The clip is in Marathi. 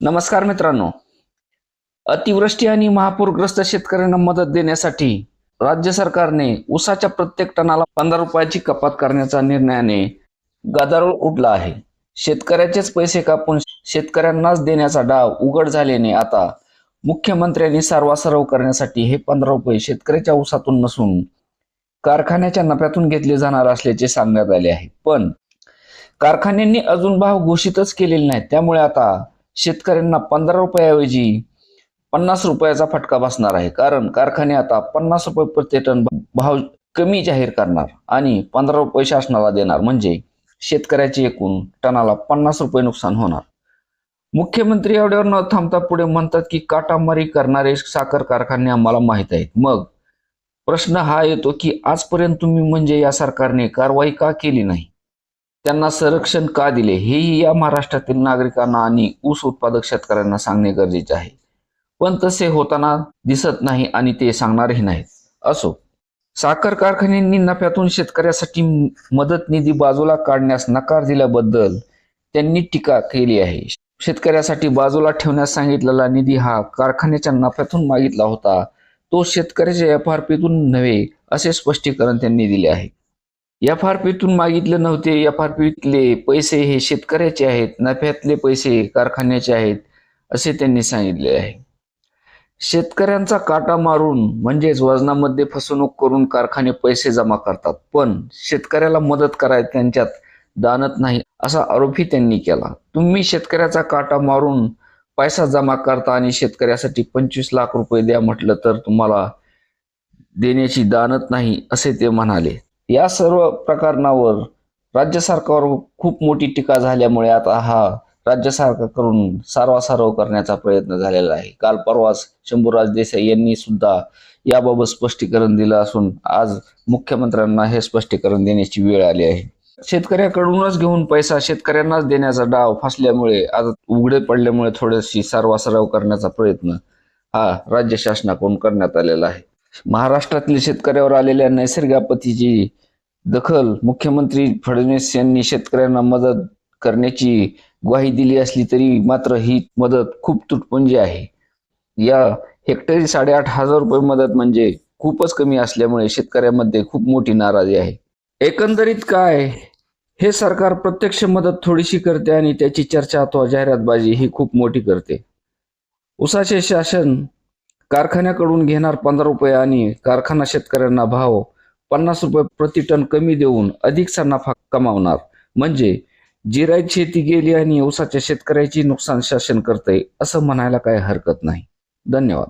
नमस्कार मित्रांनो. अतिवृष्टी आणि महापूरग्रस्त शेतकऱ्यांना मदत देण्यासाठी राज्य सरकारने ऊसाच्या प्रत्येक टनाला पंधरा रुपयाची कपात करण्याचा निर्णयाने गदारोळ उठला आहे. शेतकऱ्याचेच पैसे कापून शेतकऱ्यांनाच देण्याचा डाव उघड झाल्याने आता मुख्यमंत्र्यांनी सर्वासर्व करण्यासाठी हे पंधरा रुपये शेतकऱ्याच्या ऊसातून नसून कारखान्याच्या नफ्यातून घेतले जाणार असल्याचे सांगण्यात आले आहे. पण कारखान्यांनी अजून भाव घोषितच केलेले नाहीत. त्यामुळे आता शेतकऱ्यांना पंधरा रुपयाऐवजी पन्नास रुपयाचा फटका बसणार आहे. कारण कारखाने आता पन्नास रुपये प्रति टन भाव कमी जाहीर करणार आणि पंधरा रुपये शासनाला देणार. म्हणजे शेतकऱ्याचे एकूण टनाला पन्नास रुपये नुकसान होणार. मुख्यमंत्री एवढ्यावर न थांबता पुढे म्हणतात की काटामारी करणारे साखर कारखाने आम्हाला माहीत आहेत. मग प्रश्न हा येतो की आजपर्यंत तुम्ही म्हणजे या सरकारने कारवाई का केली नाही? त्यांना संरक्षण का दिले? हेही या महाराष्ट्रातील नागरिकांना आणि ऊस उत्पादक शेतकऱ्यांना सांगणे गरजेचे आहे. पण तसे होताना दिसत नाही आणि ते सांगणारही नाहीत. असो साखर कारखान्यांनी नफ्यातून शेतकऱ्यासाठी मदत निधी बाजूला काढण्यास नकार दिल्याबद्दल त्यांनी टीका केली आहे. शेतकऱ्यासाठी बाजूला ठेवण्यास सांगितलेला निधी हा कारखान्याच्या नफ्यातून मागितला होता. तो शेतकऱ्याच्या एफ आर पीतून नव्हे असे स्पष्टीकरण त्यांनी दिले आहे. एफ आर पीतून मागितले नव्हते. एफ आर पीतले पैसे हे शेतकऱ्याचे आहेत नफ्यातले पैसे कारखान्याचे आहेत असे त्यांनी सांगितले आहे. शेतकऱ्यांचा काटा मारून म्हणजेच वजनामध्ये फसवणूक करून कारखाने पैसे जमा करतात. पण शेतकऱ्याला मदत कराय त्यांच्यात दानत नाही असा आरोपही त्यांनी केला. तुम्ही शेतकऱ्याचा काटा मारून पैसा जमा करता आणि शेतकऱ्यासाठी पंचवीस लाख रुपये द्या म्हटलं तर तुम्हाला देण्याची दानत नाही असे ते म्हणाले. या सर्व प्रकरणावर राज्य सरकारवर खूप मोठी टीका झाल्यामुळे आता हा राज्य सरकारकडून सारवासारव करण्याचा प्रयत्न झालेला आहे. काल परवाच शंभूराज देसाई यांनी सुद्धा याबाबत स्पष्टीकरण दिलं असून आज मुख्यमंत्र्यांना हे स्पष्टीकरण देण्याची वेळ आली आहे. शेतकऱ्याकडूनच घेऊन पैसा शेतकऱ्यांनाच देण्याचा डाव फासल्यामुळे आज उघडे पडल्यामुळे थोडीशी सारवासारव करण्याचा प्रयत्न हा राज्य शासनाकडून करण्यात आलेला आहे. महाराष्ट्रातील शेतकऱ्यावर आलेल्या नैसर्गिक आपत्तीची दखल मुख्यमंत्री फडणवीस यांनी शेतकऱ्यांना मदत करण्याची ग्वाही दिली असली तरी मात्र ही मदत खूप तुटपुंजी आहे. या हेक्टरी साडेआठ हजार रुपये मदत म्हणजे खूपच कमी असल्यामुळे शेतकऱ्यांमध्ये खूप मोठी नाराजी आहे. एकंदरीत काय? हे सरकार प्रत्यक्ष मदत थोडीशी करते आणि त्याची चर्चा अथवा जाहिरातबाजी ही खूप मोठी करते. उसाचे शासन कारखान्याकडून घेणार पंधरा रुपये आणि कारखाना शेतकऱ्यांना भाव पन्नास रुपये प्रति टन कमी देऊन अधिकचा नफा कमावणार. म्हणजे जिरायत शेती गेली आणि ऊसाच्या शेतकऱ्याची नुकसान शासन करते असं म्हणायला काही हरकत नाही. धन्यवाद.